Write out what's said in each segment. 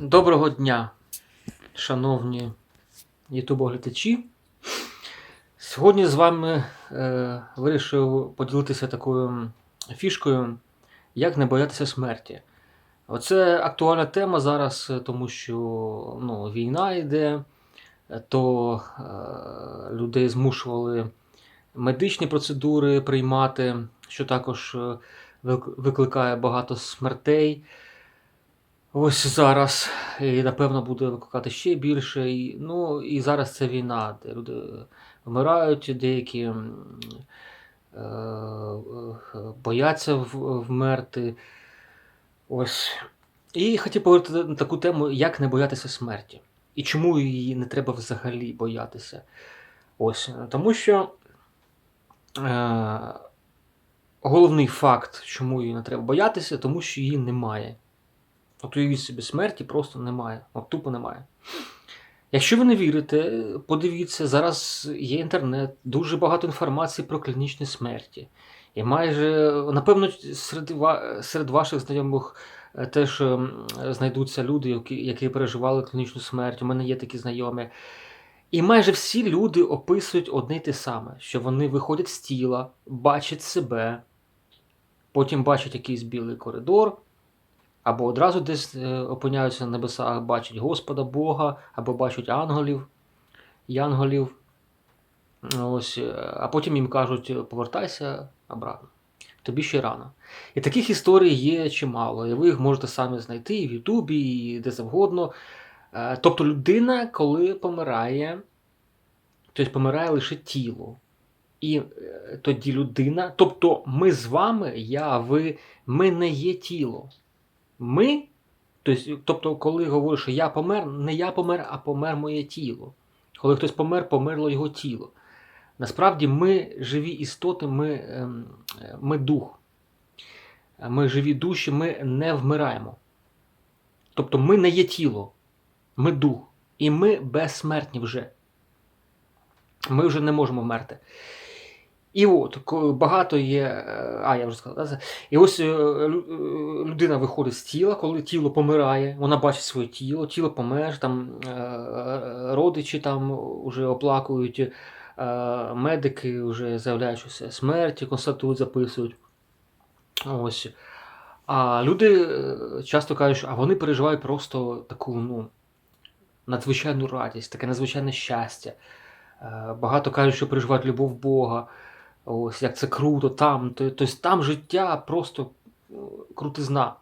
Доброго дня, шановні ютубоглядачі. Сьогодні з вами е, вирішив поділитися такою фішкою, як не боятися смерті. Оце актуальна тема зараз, тому що ну, війна йде, то е, людей змушували медичні процедури приймати, що також е, викликає багато смертей. Ось зараз, і напевно буде викликати ще більше. І, ну, і зараз це війна, де люди вмирають, деякі е, е, бояться вмерти. Ось. І хотів поговорити на таку тему, як не боятися смерті. І чому її не треба взагалі боятися. Ось. Тому що е, головний факт, чому її не треба боятися, тому що її немає. От уявіть собі, смерті просто немає. От тупо немає. Якщо ви не вірите, подивіться, зараз є інтернет, дуже багато інформації про клінічні смерті. І майже, напевно, серед, серед ваших знайомих е, теж ем, знайдуться люди, які, які переживали клінічну смерть. У мене є такі знайомі. І майже всі люди описують одне й те саме: що вони виходять з тіла, бачать себе, потім бачать якийсь білий коридор, або одразу десь е, опиняються на небесах, бачать Господа Бога, або бачать ангелів, янголів. Ось, е, а потім їм кажуть, повертайся обратно. Тобі ще рано. І таких історій є чимало, і ви їх можете самі знайти і в Ютубі, і де завгодно. Е, Тобто людина, коли помирає, тобто помирає лише тіло. І тоді людина, тобто ми з вами, я, ви, ми не є тіло. Ми, тобто, коли говорю, що я помер, не я помер, а помер моє тіло. Коли хтось помер, померло його тіло. Насправді ми живі істоти, ми, ем, ми дух. Ми живі душі, ми не вмираємо. Тобто ми не є тіло, ми дух. І ми безсмертні вже. Ми вже не можемо вмерти. І от багато є. е, А, я вже сказав, да, і ось е, е, людина виходить з тіла, коли тіло помирає, вона бачить своє тіло, тіло помер, там родичі там вже оплакують, медики вже заявляють, що це смерть, констатують, записують. Ось. А люди часто кажуть, що а вони переживають просто таку ну, надзвичайну радість, таке надзвичайне щастя. Багато кажуть, що переживають любов Бога. Ось як це круто там. То- Тобто там життя просто е, крутизна.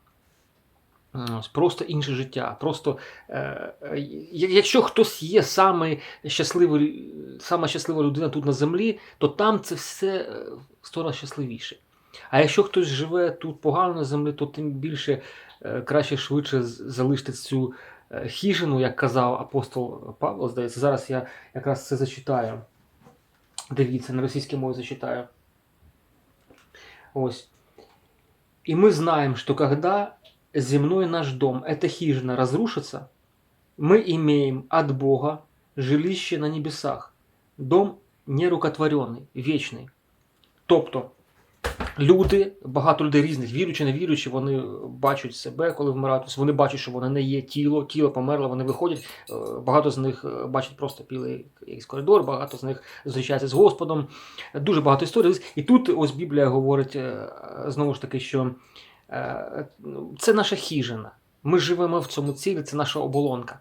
Просто інше життя. Просто, е, е, якщо хтось є саме щасливий, сама щаслива людина тут на землі, то там це все е, сто щасливіше. А якщо хтось живе тут погано на землі, то тим більше е, краще швидше залишити цю хижину, як казав апостол Павло, здається. Зараз я якраз це зачитаю. Дивіться, на російській мові зачитаю. Ось. И мы знаем, что когда земной наш дом, эта хижина, разрушится, мы имеем от Бога жилище на небесах, дом нерукотворений, вічний. Тобто люди, багато людей різних, віруючи, не віруючи, вони бачать себе, коли вмирають. Тобто вони бачать, що вони не є тіло, тіло померло, вони виходять. е, Багато з них е, бачать просто білий якийсь коридор, багато з них зустрічаються з Господом. Дуже багато історій. І тут ось Біблія говорить е, знову ж таки, що ну, це наша хижина. Ми живемо в цьому цілі, це наша оболонка.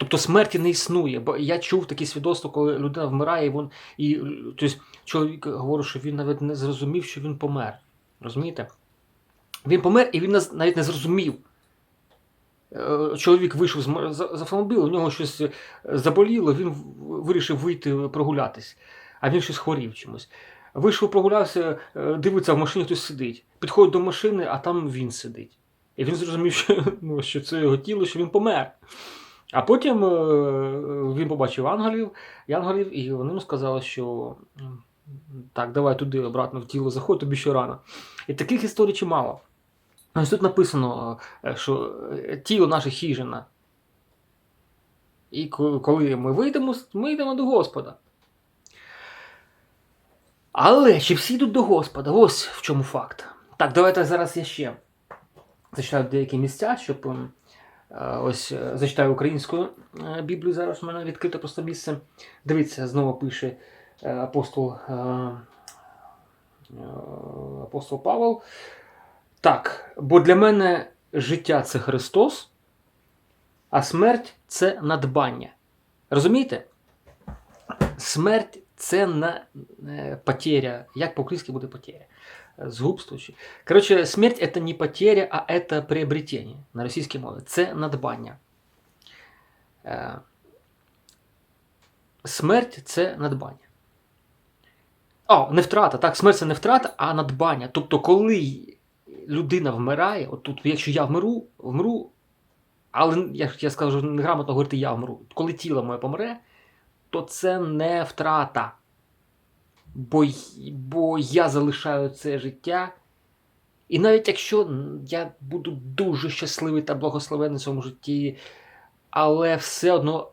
Тобто смерті не існує. Бо я чув такі свідоцтва, коли людина вмирає, і, він, і тобто, чоловік говорить, що він навіть не зрозумів, що він помер. Розумієте? Він помер і він навіть не зрозумів. Е, Чоловік вийшов з автомобіля, у нього щось е, заболіло, він вирішив вийти прогулятись, а він щось хворів чимось. Вийшов, прогулявся, е, дивиться, в машині хтось сидить. Підходить до машини, а там він сидить. І він зрозумів, що, ну, що це його тіло, що він помер. А потім е, він побачив ангелів, янголів, і вони йому сказали, що так, давай туди обратно в тіло заходь, тобі ще рано. І таких історій чимало. Ось тут написано, е, що е, тіло наше хижина. І коли ми вийдемо, ми йдемо до Господа. Але чи всі йдуть до Господа? Ось в чому факт. Так, давайте зараз я ще зачитаю деякі місця, щоб Е, Ось е, зачитаю українською е, Біблію. Зараз у мене відкрите просто місце. Дивіться, знову пише е, апостол, апостол Павел. Так, бо для мене життя це Христос, а смерть це надбання. Розумієте? Смерть це е, потеря. Як по-українськи буде потеря? Згубство. чи- Коротше, смерть це не потеря, а це приобретення на російській мові. Це надбання. Е, Смерть це надбання. О, не втрата. Так, смерть це не втрата, а надбання. Тобто, коли людина вмирає, от тут, якщо я вмру, вмру, але як я скажу, неграмотно говорити я вмру. Коли тіло моє помре, то це не втрата. Бо, бо я залишаю це життя. І навіть якщо я буду дуже щасливий та благословений в цьому житті, але все одно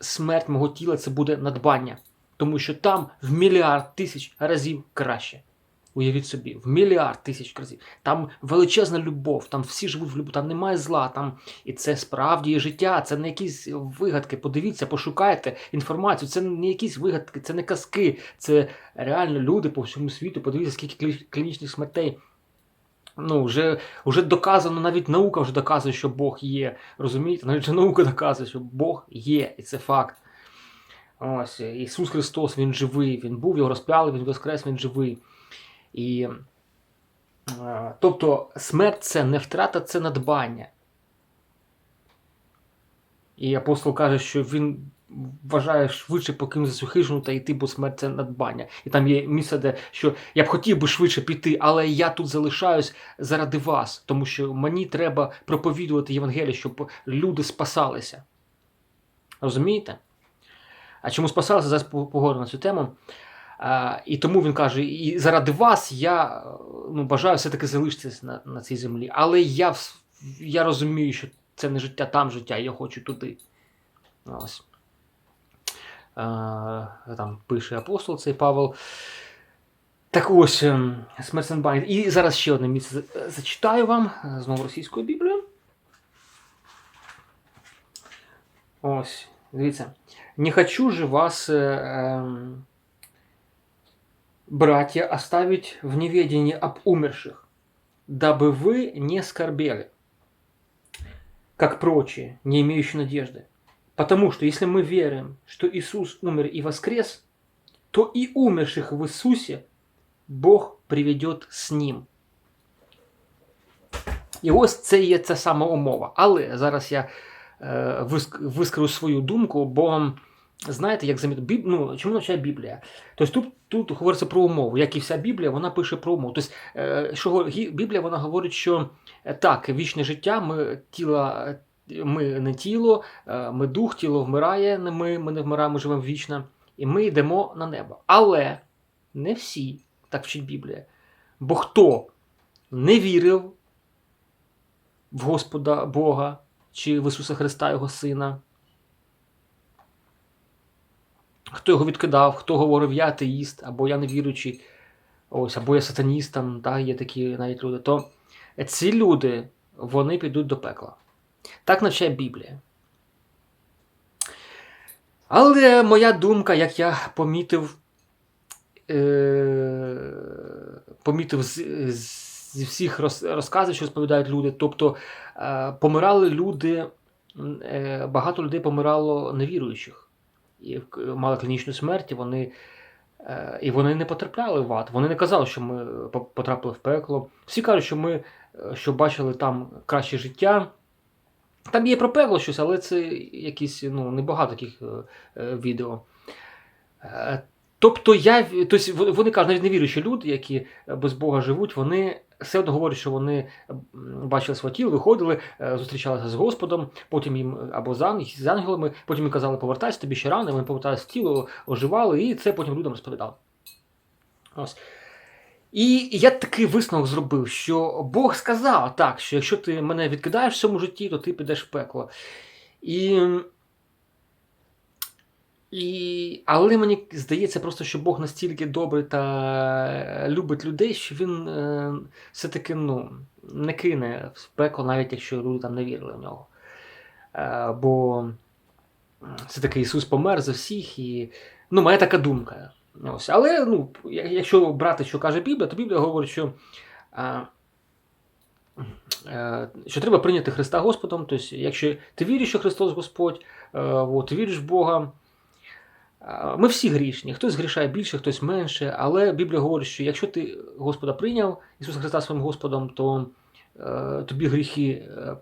смерть мого тіла це буде надбання. Тому що там в мільярд тисяч разів краще. Уявіть собі, в мільярд тисяч разів. Там величезна любов, там всі живуть в любові, там немає зла. Там... І це справді є життя, це не якісь вигадки. Подивіться, пошукайте інформацію. Це не якісь вигадки, це не казки, це реально люди по всьому світу. Подивіться, скільки клінічних смертей. Ну, вже, вже доказано, навіть наука вже доказує, що Бог є. Розумієте? Навіть вже наука доказує, що Бог є, і це факт. Ось Ісус Христос, Він живий, Він був, його розп'яли, Він воскрес, Він живий. І, е, тобто смерть це не втрата, це надбання. І апостол каже, що він вважає швидше покинути цю хижину та йти, бо смерть це надбання. І там є місце, де що я б хотів би швидше піти, але я тут залишаюсь заради вас, тому що мені треба проповідувати Євангеліє, щоб люди спасалися. Розумієте? А чому спасалися? Зараз поговоримо на цю тему. І тому він каже: і заради вас я е, ну, бажаю все-таки залишитися на, на цій землі. Але я, я розумію, що це не життя там життя, я хочу туди. Ось. Там пише апостол цей Павел. Так ось, ем. І зараз ще одне місце зачитаю вам е, знову російською Біблією. Ось, дивіться. Не хочу же вас, э, братья, оставить в неведении об умерших, дабы вы не скорбели, как прочие, не имеющие надежды. Потому что если мы верим, что Иисус умер и воскрес, то и умерших в Иисусе Бог приведет з Ним. І ось це є ця сама умова. Але зараз я е, виск- вискажу свою думку, бо знаєте, як заміт... Біб... ну, чому навчає Біблія? Тобто тут, тут говориться про умову, як і вся Біблія, вона пише про умову. Тобто, е, що Біблія вона говорить, що е, так, вічне життя, ми тіла, е, ми не тіло, ми дух, тіло вмирає, не ми, ми не вмираємо, ми живемо вічно, і ми йдемо на небо. Але не всі, так вчить Біблія. Бо хто не вірив в Господа Бога чи в Ісуса Христа, Його Сина, хто його відкидав, хто говорив, я атеїст, або я невіруючий, ось, або я сатаніст, там, та, є такі навіть люди, то ці люди вони підуть до пекла. Так навчає Біблія. Але моя думка, як я помітив, е, помітив з, зі всіх роз, розказів, що розповідають люди, тобто е, помирали люди, е, багато людей помирало невіруючих і мали клінічну смерть, і вони, е, і вони не потрапляли в ад. Вони не казали, що ми потрапили в пекло. Всі кажуть, що ми е, що бачили там краще життя. Там є про пекло щось, але це якісь ну, небагато таких е, е, відео. Тобто я, тобто вони кажуть, навіть невіруючі люди, які без Бога живуть, вони все одно говорять, що вони бачили своє тіло, виходили, е, зустрічалися з Господом, потім їм е, або з ангелами, потім їм казали, повертайся, тобі ще рано, вони поверталися в тіло, оживали, і це потім людям розповідали. Ось. І я такий висновок зробив, що Бог сказав так, що якщо ти мене відкидаєш в цьому житті, то ти підеш в пекло. І, і, але мені здається просто, що Бог настільки добрий та любить людей, що він е, все-таки ну, не кине в пекло, навіть якщо люди там не вірили в нього. е, бо це такий Ісус помер за всіх, і ну, моя така думка. Ось. Але ну, якщо брати, що каже Біблія, то Біблія говорить, що, а, е, що треба прийняти Христа Господом. Тобто, якщо ти віриш, що Христос Господь, е, от, віриш в Бога. Ми всі грішні, хтось грішає більше, хтось менше, але Біблія говорить, що якщо ти Господа прийняв, Ісуса Христа своїм Господом, то е, тобі гріхи е,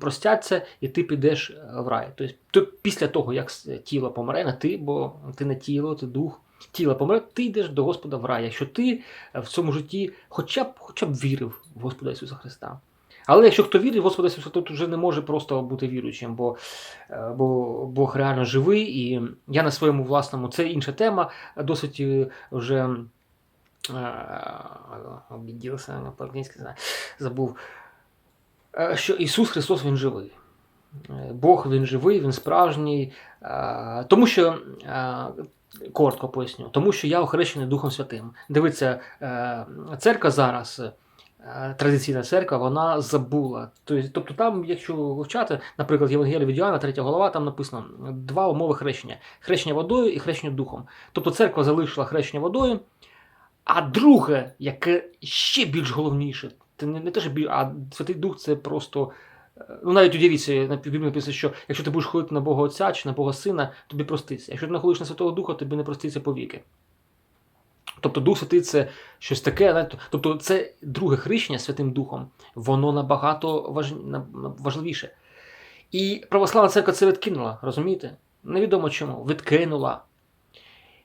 простяться, і ти підеш е, в рай. Тобто, то після того, як тіло помре, не ти, бо ти не тіло, ти дух. Тіло помре, ти йдеш до Господа в рай, якщо ти в цьому житті хоча б, хоча б вірив в Господа Ісуса Христа. Але якщо хто вірить в Господа Ісуса, то вже не може просто бути віруючим, бо, е, бо Бог реально живий, і я на своєму власному, це інша тема, досить е, вже е, обідівся, по-англійськи забув, що Ісус Христос Він живий. Бог Він живий, Він справжній. Тому що, коротко поясню, тому що я охрещений Духом Святим. Дивіться, е, церква зараз. Е, Традиційна церква, вона забула. Тобто, тобто там, якщо вивчати, наприклад, Євангелія від Йоанна, 3 голова, там написано два умови хрещення: хрещення водою і хрещення духом. Тобто церква залишила хрещення водою, а друге, яке ще більш головніше, це не, не те, що біль, а Святий Дух це просто. е, Ну, навіть удивіться, на Біблії написано, що якщо ти будеш ходити на Бога Отця чи на Бога Сина, тобі проститься. Якщо ти не ходиш на Святого Духа, тобі не проститься повіки. Тобто Дух Святий це щось таке, тобто це друге хрещення Святим Духом, воно набагато важ... важливіше. І православна церква це відкинула, розумієте? Невідомо чому. Відкинула.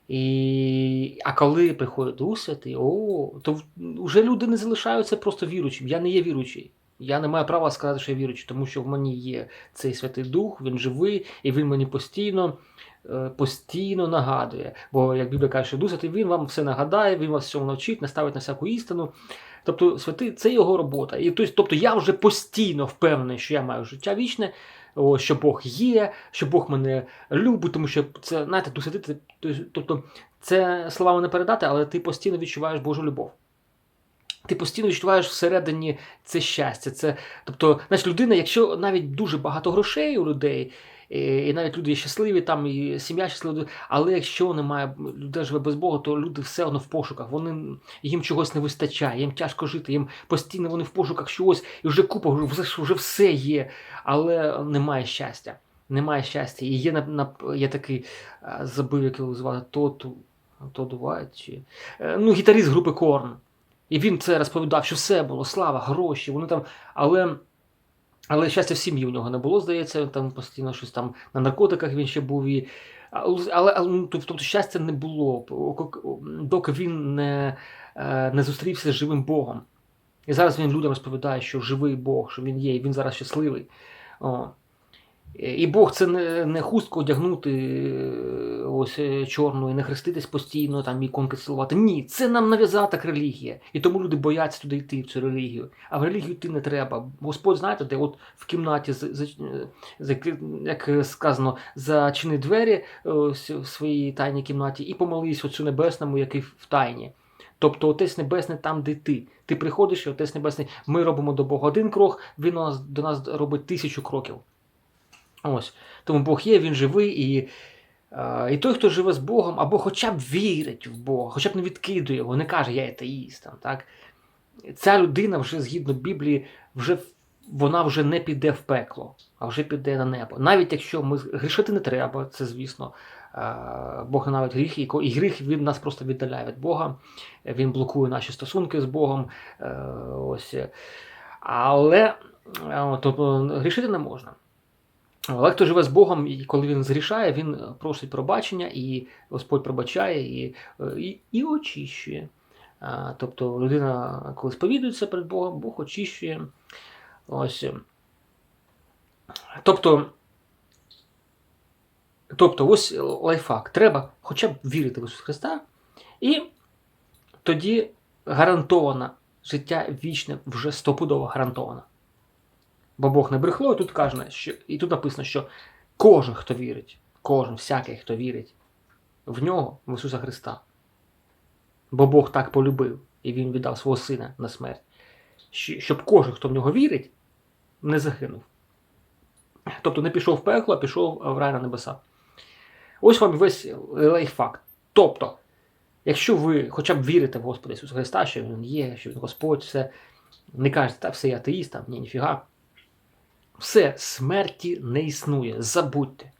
І... А коли приходить Дух Святий, о, то вже люди не залишаються просто віруючим. Я не є віруючий. Я не маю права сказати, що я віруючий, тому що в мені є цей Святий Дух, він живий, і він мені постійно, постійно нагадує. Бо, як Біблія каже, що Дух він вам все нагадає, він вас всьому навчить, наставить на всяку істину. Тобто, святий це його робота. І тобто, тобто я вже постійно впевнений, що я маю життя вічне, що Бог є, що Бог мене любить, тому що це, знаєте, Дух Святий, тобто це словами не передати, але ти постійно відчуваєш Божу любов. Ти постійно відчуваєш всередині це щастя. Це, тобто, знаєш, людина, якщо навіть дуже багато грошей у людей, і навіть люди є щасливі, там і сім'я щаслива, але якщо немає людей живе без Бога, то люди все одно в пошуках. Вони їм чогось не вистачає, їм тяжко жити, їм постійно вони в пошуках чогось, і вже купа, вже, вже все є, але немає щастя. Немає щастя. І є на, на є такий, забив, як його звати, Тоту, Вайт, чи е, ну, гітаріст групи Корн. І він це розповідав, що все було, слава, гроші, вони там. Але, але щастя в сім'ї у нього не було, здається, там постійно щось там на наркотиках він ще був. І, але, ну, тобто щастя не було, доки він не, е, не зустрівся з живим Богом. І зараз він людям розповідає, що живий Бог, що він є, і він зараз щасливий. О. І Бог це не, не хустку одягнути е, ось е, чорну і не хреститись постійно, там іконки цілувати. Ні, це нам нав'язала так релігія. І тому люди бояться туди йти, в цю релігію. А в релігію йти не треба. Господь, знаєте, де от в кімнаті, як сказано, зачини двері ось, в своїй тайній кімнаті і помолись оцю небесному, який в тайні. Тобто Отець Небесний там, де ти. Ти приходиш, і Отець Небесний, ми робимо до Бога один крок, він до нас робить тисячу кроків. Ось. Тому Бог є, він живий, і, е, і той, хто живе з Богом, або хоча б вірить в Бога, хоча б не відкидує його, не каже, я атеїст. Так? Ця людина вже згідно Біблії, вже, вона вже не піде в пекло, а вже піде на небо. Навіть якщо ми грішити не треба, це звісно. е, Бог ненавидить гріх, і гріх він нас просто віддаляє від Бога, він блокує наші стосунки з Богом. е, Ось. Але тобто, грішити не можна. Але хто живе з Богом, і коли він зрішає, він просить пробачення, і Господь пробачає і, і, і очищує. Тобто людина, коли сповідується перед Богом, Бог очищує. Ось. Тобто, тобто, ось лайфхак. Треба хоча б вірити в Ісуса Христа, і тоді гарантовано життя вічне вже стопудово гарантовано. Бо Бог не брехло, і тут каже, що, і тут написано, що кожен, хто вірить, кожен, всякий, хто вірить в нього, в Ісуса Христа. Бо Бог так полюбив, і Він віддав свого сина на смерть, щоб кожен, хто в нього вірить, не загинув. Тобто не пішов в пекло, а пішов в рай на небеса. Ось вам весь лайфхак. Тобто, якщо ви хоча б вірите в Господа Ісуса Христа, що Він є, що Він Господь, все, не кажете, так, все я атеїст, там, ні, ніфіга. Все, смерті не існує. Забудьте.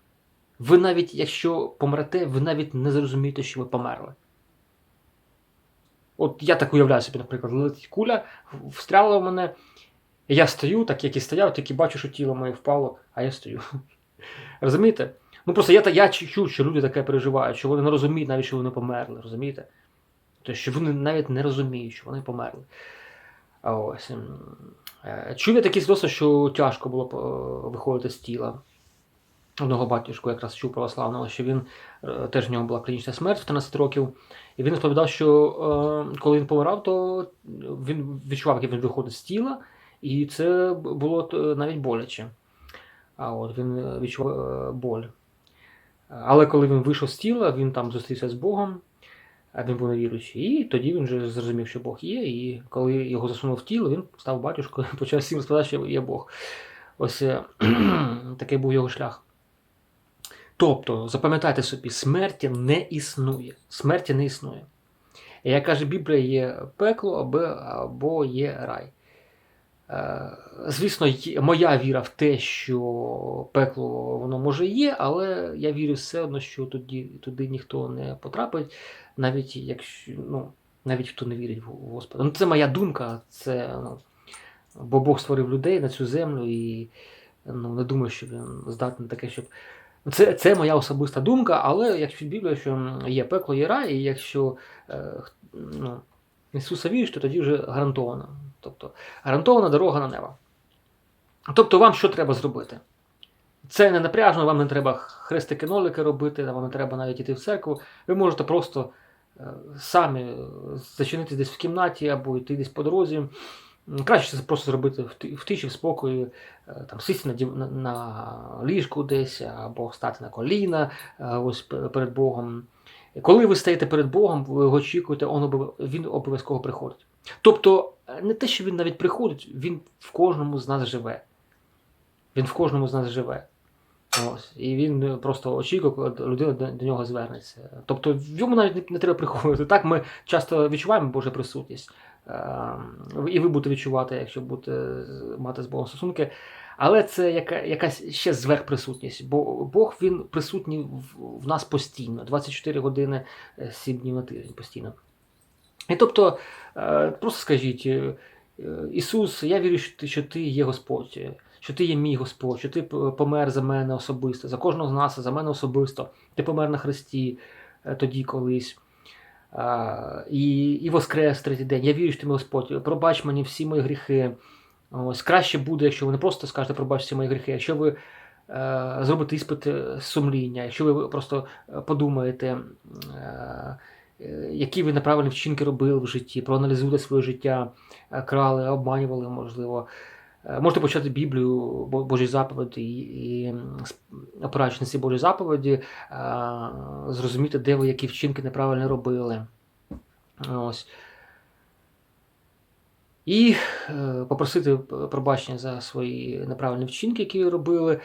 Ви навіть, якщо помрете, ви навіть не зрозумієте, що ви померли. От я так уявляю собі, наприклад, летить куля, встряла в мене, я стою, так як і стояв, тільки бачу, що тіло моє впало, а я стою. Розумієте? Ну просто я я чую, що люди таке переживають, що вони не розуміють навіть, що вони померли, розумієте? Тобто, що вони навіть не розуміють, що вони померли. А ось. Е, чув я такі свідоцтва, що тяжко було е, виходити з тіла. Одного батюшку якраз чув православного, що він е, теж в нього була клінічна смерть в 13 років. І він розповідав, що коли він помирав, то він відчував, як він виходить з тіла, і це було навіть боляче. А от він відчував боль. Але коли він вийшов з тіла, він там зустрівся з Богом, невіруючий. І тоді він вже зрозумів, що Бог є. І коли його засунув в тіло, він став батюшкою почав всім розповідати, що є Бог. Ось такий був його шлях. Тобто, запам'ятайте собі, смерті не існує. Смерті не існує. Як каже Біблія, є пекло або є рай. Е, звісно, моя віра в те, що пекло воно може є, але я вірю все одно, що туди туди ніхто не потрапить, навіть якщо ну, навіть хто не вірить в Господа. Ну, Це моя думка, це, ну, бо Бог створив людей на цю землю і ну, не думаю, що він здатний таке, щоб. Це це моя особиста думка, але якщо Біблія, що є пекло, є рай, і якщо е, ну, Ісуса віриш, то тоді вже гарантовано. Тобто гарантована дорога на небо. Тобто, вам що треба зробити? Це не напряжно, вам не треба хрестики-нолики робити, вам не треба навіть йти в церкву. Ви можете просто е, самі зачинитись десь в кімнаті або йти десь по дорозі. Краще це просто зробити в тиші, в спокої, е, там, сісти на, на ліжку десь, або стати на коліна е, ось перед Богом. Коли ви стаєте перед Богом, ви його очікуєте, він обов'язково приходить. Тобто, е, не те, що він навіть приходить, він в кожному з нас живе. Він в кожному з нас живе. Ось. І він просто очікує, коли людина до, нього звернеться. Тобто йому навіть не, не треба приходити. Так, ми часто відчуваємо Божу присутність. І ви будете відчувати, якщо будете мати з Богом стосунки. Але це яка, якась ще зверхприсутність, бо Бог він присутній в, в нас постійно, 24 години 7 е, днів на тиждень постійно. І тобто, е, просто скажіть, е, Ісус, я вірю, що Ти є Господь, що Ти є мій Господь, що Ти помер за мене особисто, за кожного з нас, за мене особисто. Ти помер на Христі тоді колись і і воскрес третій день. Я вірю, що ти мій Господь, пробач мені всі мої гріхи. Ось Краще буде, якщо ви не просто скажете пробач всі мої гріхи, якщо ви е, зробите іспит сумління, якщо ви просто е, подумаєте, е, які ви неправильні вчинки робили в житті, проаналізуєте своє життя, е, крали, обманювали, можливо. Е, можете почати Біблію, Божі заповіді і, опираючись ці Божі заповіді, е, зрозуміти, де ви які вчинки неправильно робили. Ось. І попросити пробачення за свої неправильні вчинки, які ви робили.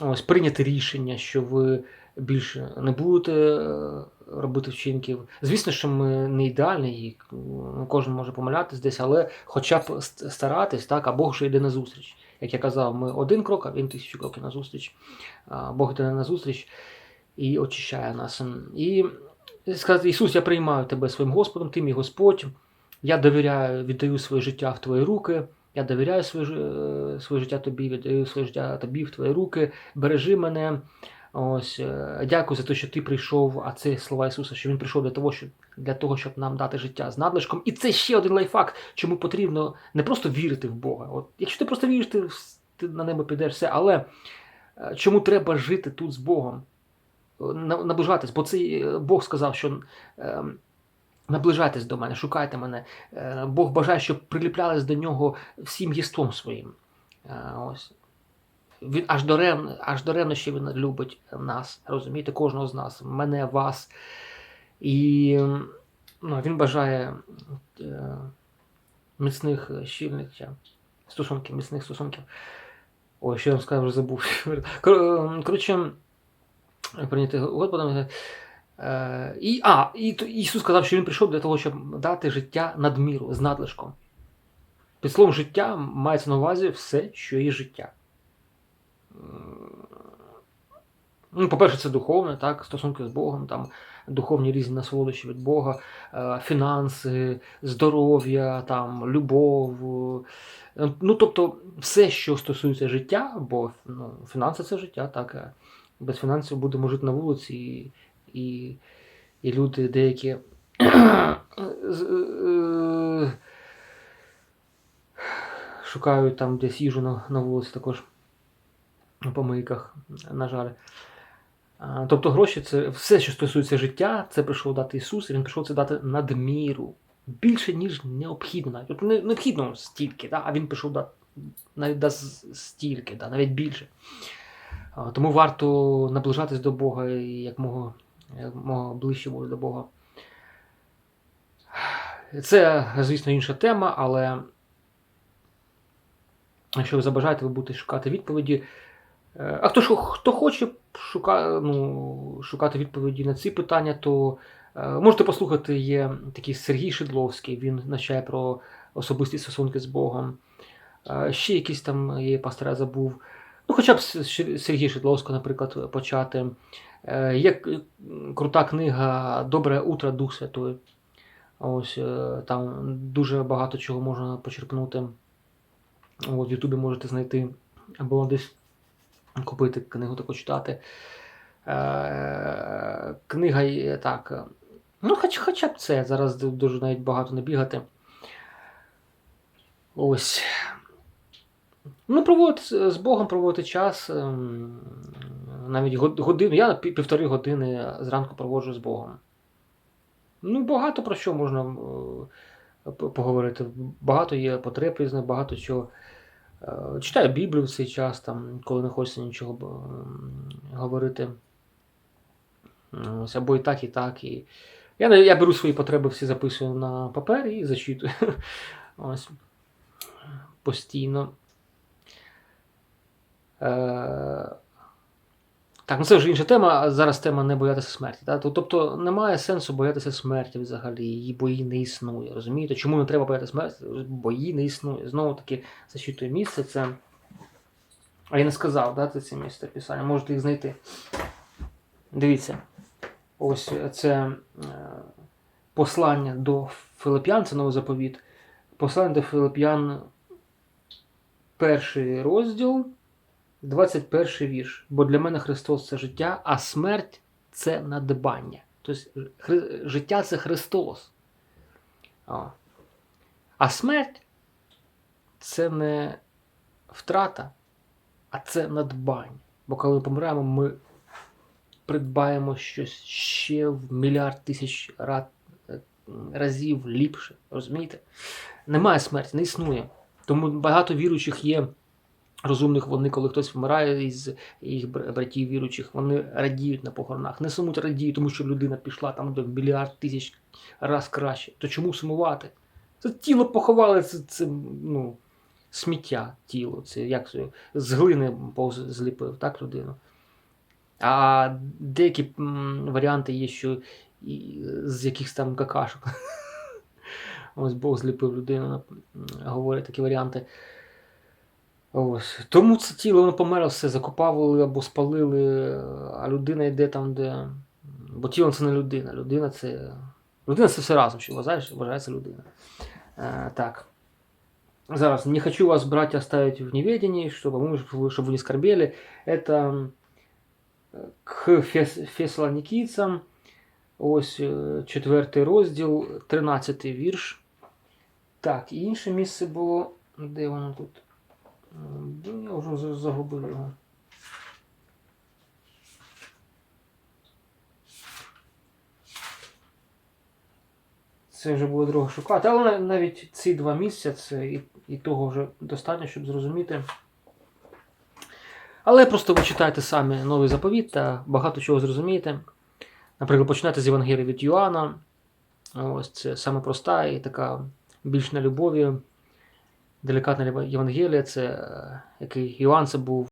Ось Прийняти рішення, що ви більше не будете е, робити вчинків. Звісно, що ми не ідеальні, і ну, кожен може помилятись десь, але хоча б старатись, так, а Бог вже йде на зустріч. Як я казав, ми один крок, а він тисячу кроків на зустріч. Бог йде на зустріч і очищає нас. І сказати, Ісус, я приймаю тебе своїм Господом, ти мій Господь. Я довіряю, віддаю своє життя в твої руки. Я довіряю своє е, своє життя тобі, віддаю своє життя тобі в твої руки. Бережи мене. Ось, е, Дякую за те, що ти прийшов, а це слова Ісуса, що Він прийшов для того, щоб для того, щоб нам дати життя з надлишком. І це ще один лайфхак, чому потрібно не просто вірити в Бога. От, Якщо ти просто віриш, ти, ти на небо підеш все, але е, чому треба жити тут з Богом? Наближатись, бо це Бог сказав, що. Ем, наближайтесь до мене, шукайте мене. Е, Бог бажає, щоб приліплялись до нього всім єством своїм. Ось. Він аж даремно, аж даремно ще він любить нас, розумієте, кожного з нас, мене, вас. І ну, він бажає е, міцних щільних стосунків, міцних стосунків. Ой, що я вам сказав, вже забув. Ем, Коротше, прийняти Господом. Е, і, а, і Ісус сказав, що Він прийшов для того, щоб дати життя надміру, з надлишком. Під словом життя мається на увазі все, що є життя. Ну, по-перше, це духовне, так, стосунки з Богом, там, духовні різні насолодощі від Бога, е, фінанси, здоров'я, там, любов. е, Ну, тобто, все, що стосується життя, бо ну, фінанси це життя, так. е, Без фінансів будемо жити на вулиці, і, і, і люди деякі. Шукають там десь їжу на, на вулиці також по мийках, на жаль. Тобто гроші це все, що стосується життя, це прийшов дати Ісус, і Він прийшов це дати надміру. Більше, ніж необхідно. навіть. Необхідно стільки, да? а він прийшов дати навіть дасть стільки, да? навіть більше. Тому варто наближатись до Бога і як мого, як мого ближче до Бога. Це, звісно, інша тема, але якщо ви забажаєте, ви будете шукати відповіді. Е, А хто, хто хоче шука, ну, шукати відповіді на ці питання, то е, можете послухати, є такий Сергій Шедловський, він навчає про особисті стосунки з Богом. Е, Ще якісь там є пастора забув. Ну, хоча б Шер- Шедловського, наприклад, почати. Є крута книга Добре утро, Дух Святой. Ось там дуже багато чого можна почерпнути. От, в Ютубі можете знайти або десь купити книгу таку читати. Е, книга є так. е, Ну, хоч, хоча б це. Зараз дуже навіть багато не бігати. Ось. Ну, проводити з Богом проводити час. ем, Навіть годину. Я пів- півтори години зранку проводжу з Богом. Ну, багато про що можна е, поговорити. Багато є потреб різних, багато чого. Е, Читаю Біблію в цей час, там, коли не хочеться нічого говорити. Ось, або і так, і так. І... Я, я беру свої потреби, всі записую на папер і зачитую. Ось. Постійно. Е... Так, ну це вже інша тема. а Зараз тема не боятися смерті. Так? Тобто немає сенсу боятися смерті взагалі, її бо її не існує. Розумієте? Чому не треба боятися смерті? Бо її не існує. Знову таки, зачитую місце. Це. А я не сказав, да, це, це місце писання. Можете їх знайти. Дивіться. Ось це е, послання до Филип'ян, це новий заповіт. Послання до Филип'ян, перший розділ, 21 вірш. Бо для мене Христос це життя, а смерть це надбання. Тобто життя це Христос. А смерть це не втрата, а це надбання. Бо коли ми помираємо, ми придбаємо щось ще в мільярд тисяч ра- разів ліпше. Розумієте? Немає смерті, не існує. Тому багато віруючих є розумних, вони, коли хтось вмирає із їх братів віруючих, вони радіють на похоронах. Не сумуть радіють, тому що людина пішла там до мільярд тисяч раз краще. То чому сумувати? Це тіло поховали, це, це ну, сміття тіло. Це як з глини зліпив, так, людину. А деякі варіанти є, що і з якихось там какашок. Ось Бог зліпив людину, м, говорять такі варіанти. Ось. Тому це тіло воно померло, все закопавили або спалили, а людина йде там, де. Бо тіло це не людина. Людина це. Людина це все разом, що вважаєш, вважається людина. Е, так. Зараз не хочу вас, братья, оставить в неведении, чтобы, мы, чтобы вы не скорбели. Это к Фес- Фессалоникійцям, ось е, четвертий розділ, 13 вірш. Так, і інше місце було. Де воно тут? М, Я вже загубив його. Це вже буде довго шукати, але навіть ці два місця і, і того вже достатньо, щоб зрозуміти. Але просто ви читаєте самі новий заповіт та багато чого зрозумієте. Наприклад, починати з Євангелія від Йоанна. Ось це саме проста і така більш на любові делікатне Євангелія, це е, який Іоанн це був